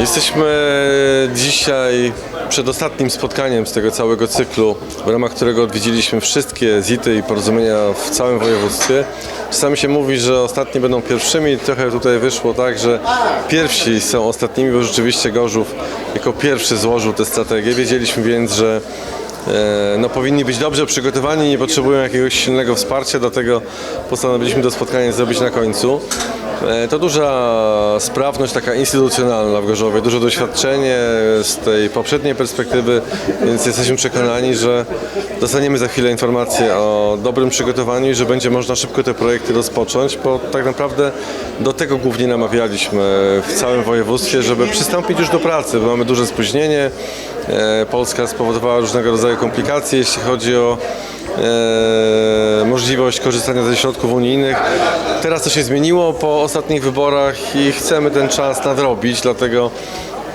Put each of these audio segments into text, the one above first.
Jesteśmy dzisiaj przed ostatnim spotkaniem z tego całego cyklu, w ramach którego odwiedziliśmy wszystkie ZIT-y i porozumienia w całym województwie. Czasami się mówi, że ostatni będą pierwszymi. Trochę tutaj wyszło tak, że pierwsi są ostatnimi, bo rzeczywiście Gorzów jako pierwszy złożył tę strategię. Wiedzieliśmy więc, że no, powinni być dobrze przygotowani, nie potrzebują jakiegoś silnego wsparcia, dlatego postanowiliśmy to spotkanie zrobić na końcu. E, To duża sprawność taka instytucjonalna w Gorzowie, duże doświadczenie z tej poprzedniej perspektywy, więc jesteśmy przekonani, że dostaniemy za chwilę informację o dobrym przygotowaniu i że będzie można szybko te projekty rozpocząć, bo tak naprawdę do tego głównie namawialiśmy w całym województwie, żeby przystąpić już do pracy, bo mamy duże spóźnienie. E, Polska spowodowała różnego rodzaju komplikacje, jeśli chodzi o e, możliwość korzystania ze środków unijnych. Teraz to się zmieniło po ostatnich wyborach i chcemy ten czas nadrobić, dlatego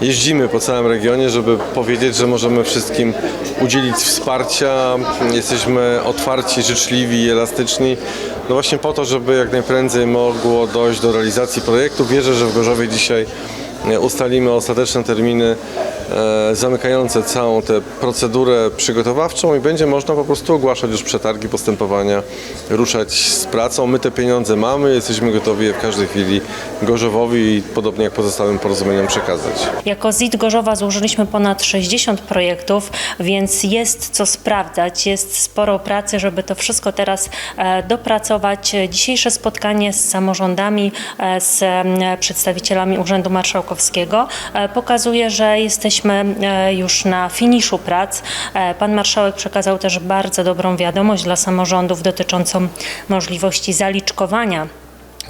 jeździmy po całym regionie, żeby powiedzieć, że możemy wszystkim udzielić wsparcia. Jesteśmy otwarci, życzliwi i elastyczni. No właśnie po to, żeby jak najprędzej mogło dojść do realizacji projektu. Wierzę, że w Gorzowie dzisiaj ustalimy ostateczne terminy zamykające całą tę procedurę przygotowawczą i będzie można po prostu ogłaszać już przetargi postępowania, ruszać z pracą. My te pieniądze mamy, jesteśmy gotowi je w każdej chwili Gorzowowi podobnie jak pozostałym porozumieniom przekazać. Jako ZIT Gorzowa złożyliśmy ponad 60 projektów, więc jest co sprawdzać, jest sporo pracy, żeby to wszystko teraz e, dopracować. Dzisiejsze spotkanie z samorządami, e, z przedstawicielami Urzędu Marszałkowskiego e, pokazuje, że jesteśmy e, już na finiszu prac. E, Pan Marszałek przekazał też bardzo dobrą wiadomość dla samorządów dotyczącą możliwości zaliczkowania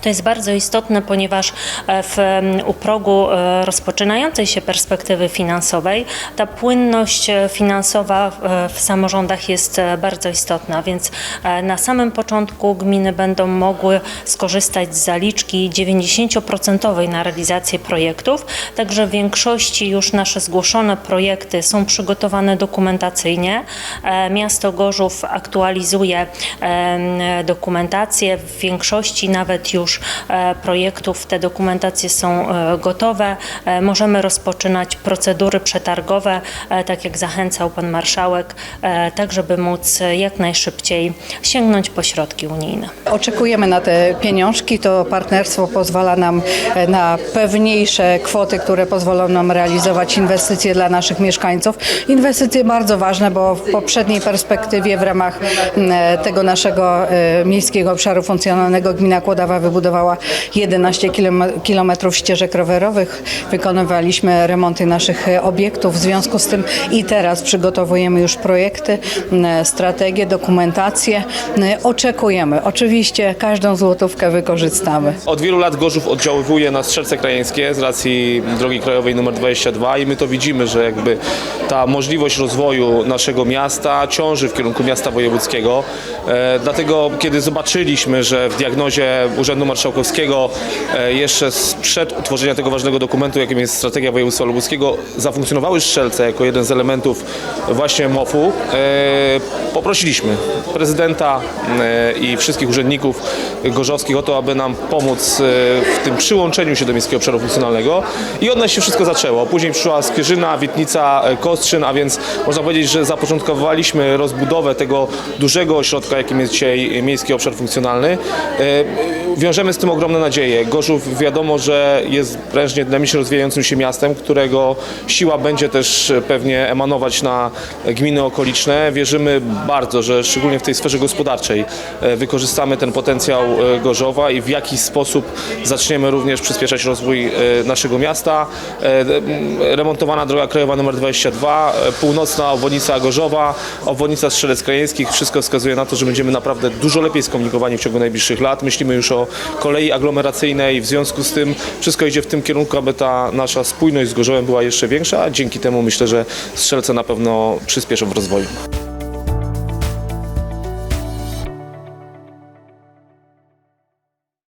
to jest bardzo istotne, ponieważ e, w, u progu e, rozpoczynającej się perspektywy finansowej ta płynność e, finansowa w, samorządach jest bardzo istotna, więc na samym początku gminy będą mogły skorzystać z zaliczki 90% na realizację projektów, także w większości już nasze zgłoszone projekty są przygotowane dokumentacyjnie. Miasto Gorzów aktualizuje dokumentację, w większości nawet już e, projektów te dokumentacje są e, gotowe. E, Możemy rozpoczynać procedury przetargowe, tak jak zachęcał Pan Marszałek, tak żeby móc jak najszybciej sięgnąć po środki unijne. Oczekujemy na te pieniążki. To partnerstwo pozwala nam na pewniejsze kwoty, które pozwolą nam realizować inwestycje dla naszych mieszkańców. Inwestycje bardzo ważne, bo w poprzedniej perspektywie w ramach tego naszego miejskiego obszaru funkcjonalnego gmina Kłodawa wybudowała 11 kilom- kilometrów ścieżek rowerowych. Wykonywaliśmy remonty naszych e, obiektów. W związku z tym i teraz przygotowujemy już projekty, strategie, dokumentację. Oczekujemy. Oczywiście każdą złotówkę wykorzystamy. Od wielu lat Gorzów oddziaływuje na Strzelce Krajeńskie z racji drogi krajowej nr 22 i my to widzimy, że jakby ta możliwość rozwoju naszego miasta ciąży w kierunku miasta wojewódzkiego. E, dlatego kiedy zobaczyliśmy, że w diagnozie Urzędu Marszałkowskiego e, jeszcze sprzed utworzenia tego ważnego dokumentu, jakim jest strategia województwa lubuskiego, zafunkcjonowały Strzelce jako jeden z elementów właśnie MOF-u, e, poprosiliśmy prezydenta e, i wszystkich urzędników gorzowskich o to, aby nam pomóc w tym przyłączeniu się do Miejskiego Obszaru Funkcjonalnego i od nas się wszystko zaczęło. Później przyszła Skwierzyna, Wietnica, e, Kostrzyn, a więc można powiedzieć, że zapoczątkowaliśmy rozbudowę tego dużego ośrodka, jakim jest dzisiaj Miejski Obszar Funkcjonalny. Wiążemy z tym ogromne nadzieje. Gorzów wiadomo, że jest prężnie dynamicznie rozwijającym się miastem, którego siła będzie też pewnie emanować na gminy okoliczne. Wierzymy bardzo, że szczególnie w tej sferze gospodarczej e, wykorzystamy ten potencjał e, Gorzowa i w jakiś sposób zaczniemy również przyspieszać rozwój e, naszego miasta. Remontowana droga krajowa nr 22, e, północna obwodnica Gorzowa, obwodnica Strzelec Krajeńskich. Wszystko wskazuje na to, że będziemy naprawdę dużo lepiej skomunikowani w ciągu najbliższych lat. Myślimy już o kolei aglomeracyjnej. W związku z tym wszystko idzie w tym kierunku, aby ta nasza spójność z Gorzowem była jeszcze większa, dzięki temu myślę, że Strzelce na pewno przyspieszą w rozwoju.